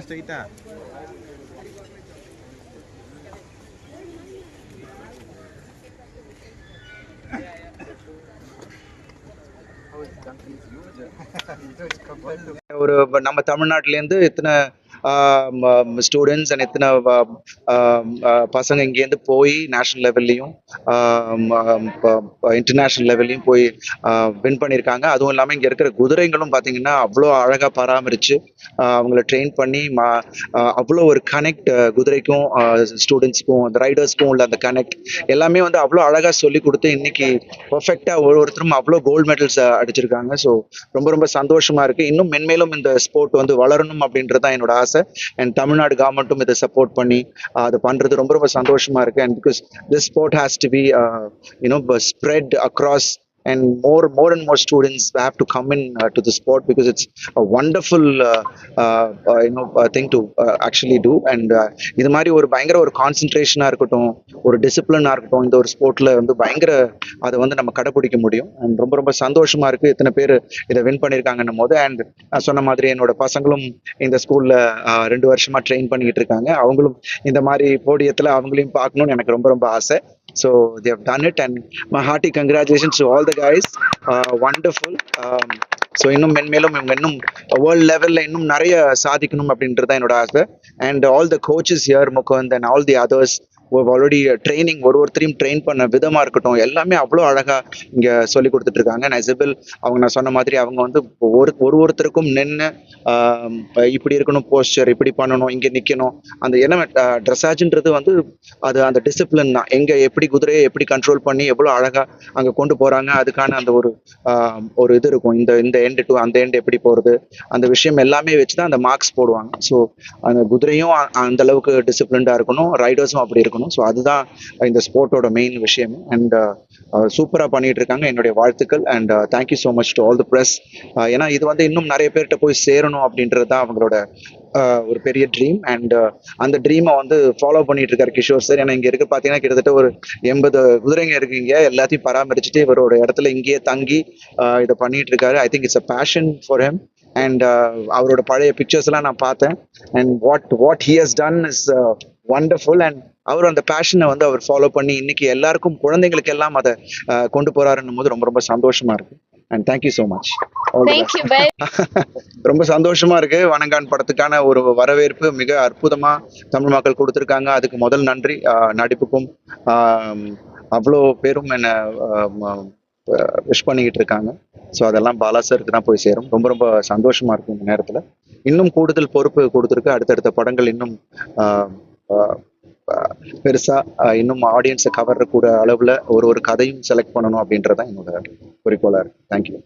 ஸ்ட்ரைட்டா ஒரு நம்ம தமிழ்நாட்டிலேருந்து இத்தனை ஸ்டூடெண்ட்ஸ் அண்ட் எத்தனை பசங்க இங்கேருந்து போய் நேஷ்னல் லெவல்லையும் இன்டர்நேஷ்னல் லெவல்லையும் போய் வின் பண்ணியிருக்காங்க. அதுவும் இல்லாமல் இங்கே இருக்கிற குதிரைங்களும் பார்த்தீங்கன்னா அவ்வளோ அழகாக பராமரித்து அவங்கள ட்ரெயின் பண்ணி மா அவ்வளோ ஒரு கனெக்ட் குதிரைக்கும் ஸ்டூடெண்ட்ஸ்க்கும் அந்த ரைடர்ஸ்க்கும் உள்ள அந்த கனெக்ட் எல்லாமே வந்து அவ்வளோ அழகாக சொல்லி கொடுத்து இன்னைக்கு பர்ஃபெக்டாக ஒரு ஒருத்தரும் அவ்வளோ கோல்டு மெடல்ஸ் அடிச்சிருக்காங்க. ஸோ ரொம்ப ரொம்ப சந்தோஷமா இருக்கு. இன்னும் மென்மேலும் இந்த ஸ்போர்ட் வந்து வளரணும் அப்படின்றது தான் என்னோட ஆசை. அண்ட் தமிழ்நாடு கவர்மெண்ட்டும் இதை சப்போர்ட் பண்ணி அதை பண்ணுறது பண்றது ரொம்ப ரொம்ப சந்தோஷமா இருக்கு. And because this sport has to be you know spread across and more more and more students have to come in uh, to the sport because it's a wonderful uh, uh, uh, you know uh, thing to uh, actually do. And uh, இது மாதிரி ஒரு பயங்கர ஒரு கான்சென்ட்ரேஷனாக இருக்கட்டும் ஒரு டிசிப்ளினாக இருக்கட்டும் இந்த ஒரு ஸ்போர்ட்டில் வந்து பயங்கர அதை வந்து நம்ம கடைப்பிடிக்க முடியும். அண்ட் ரொம்ப ரொம்ப சந்தோஷமாக இருக்குது இத்தனை பேர் இதை வின் பண்ணியிருக்காங்கன்னும் போது. அண்ட் நான் சொன்ன மாதிரி என்னோட பசங்களும் இந்த ஸ்கூலில் ரெண்டு வருஷமாக ட்ரெயின் பண்ணிக்கிட்டு இருக்காங்க. அவங்களும் இந்த மாதிரி போடியத்தில் அவங்களையும் பார்க்கணும்னு எனக்கு ரொம்ப ரொம்ப ஆசை. So they have done it, and my hearty congratulations to all the all the uh, wonderful. Um, wonderful so இன்னும் மென்மேலும் இவங்க இன்னும் வேர்ல்ட் லெவலில் இன்னும் நிறைய சாதிக்கணும் அப்படின்றது தான் என்னோட ஆசை and all the coaches here Mukund and all the others already training uh, ஒரு ஒருத்தரையும் ட்ரெயின் பண்ண விதமாக இருக்கட்டும் எல்லாமே அவ்வளோ அழகாக இங்கே சொல்லி கொடுத்துட்ருக்காங்க. நெசபிள் அவங்க நான் சொன்ன மாதிரி அவங்க வந்து ஒரு ஒரு ஒருத்தருக்கும் நின்று இப்படி இருக்கணும் போஸ்டர் இப்படி பண்ணணும் இங்கே நிற்கணும் அந்த என்ன ட்ரெஸ்ஸாஜுன்றது வந்து அது அந்த டிசிப்ளின் தான். எங்கே எப்படி குதிரையை எப்படி கண்ட்ரோல் பண்ணி எவ்வளோ அழகாக அங்கே கொண்டு போகிறாங்க அதுக்கான அந்த ஒரு ஒரு இது இருக்கும். இந்த இந்த எண்டு டு அந்த எண்டு எப்படி போகிறது அந்த விஷயம் எல்லாமே வச்சு தான் அந்த மார்க்ஸ் போடுவாங்க. ஸோ அந்த குதிரையும் அந்த அளவுக்கு டிசிப்ளின்டாக இருக்கணும் ரைடர்ஸும் அப்படி இருக்கணும். ஸோ அதுதான் இந்த ஸ்போர்ட்டோட மெயின் விஷயம். Uh, அண்ட் சூப்பராக பண்ணிட்டு இருக்காங்க என்னுடைய வாழ்த்துக்கள். And thank you so much to all the press ஏன்னா இது வந்து இன்னும் நிறைய பேர்கிட்ட போய் சேரணும் அப்படின்றது தான் அவங்களோட uh, ஒரு பெரிய ட்ரீம் அண்ட் uh, அந்த ட்ரீமை வந்து ஃபாலோ பண்ணிட்டு இருக்காரு கிஷோர் சார் ஏன்னா இங்க இருக்க பார்த்தீங்கன்னா கிட்டத்தட்ட ஒரு எண்பது குதிரைங்க இருக்கீங்க எல்லாத்தையும் பராமரிச்சுட்டு இவரோட இடத்துல இங்கேயே தங்கி இதை பண்ணிட்டு இருக்காரு I think it's a passion for him and அவரோட பழைய பிக்சர்ஸ் எல்லாம் நான் பார்த்தேன். And what what he has done is wonderful and அவர் அந்த பேஷனை வந்து அவர் ஃபாலோ பண்ணி இன்னைக்கு எல்லாருக்கும் குழந்தைங்களுக்கு எல்லாம் அதை கொண்டு போறாருன்னும் போது ரொம்ப ரொம்ப சந்தோஷமா இருக்கு. அண்ட் தேங்க்யூ ஸோ மச் ரொம்ப சந்தோஷமா இருக்கு. வணங்கான் படத்துக்கான ஒரு வரவேற்பு மிக அற்புதமா தமிழ் மக்கள் கொடுத்துருக்காங்க. அதுக்கு முதல் நன்றி. நடிப்புக்கும் ஆஹ் அவ்வளோ பேரும் என்ன விஷ் பண்ணிக்கிட்டு இருக்காங்க. ஸோ அதெல்லாம் பாலா சாருக்கு தான் போய் சேரும். ரொம்ப ரொம்ப சந்தோஷமா இருக்கும் இந்த நேரத்தில். இன்னும் கூடுதல் பொறுப்பு கொடுத்துருக்கு. அடுத்தடுத்த படங்கள் இன்னும் பெருசாக பெருசா இன்னும் ஆடியன்ஸை கவர்ற அளவுல ஒரு ஒரு கதையும் செலக்ட் பண்ணணும் அப்படின்றதான் என்னோட குறிக்கோளாக இருக்குது தேங்க்யூ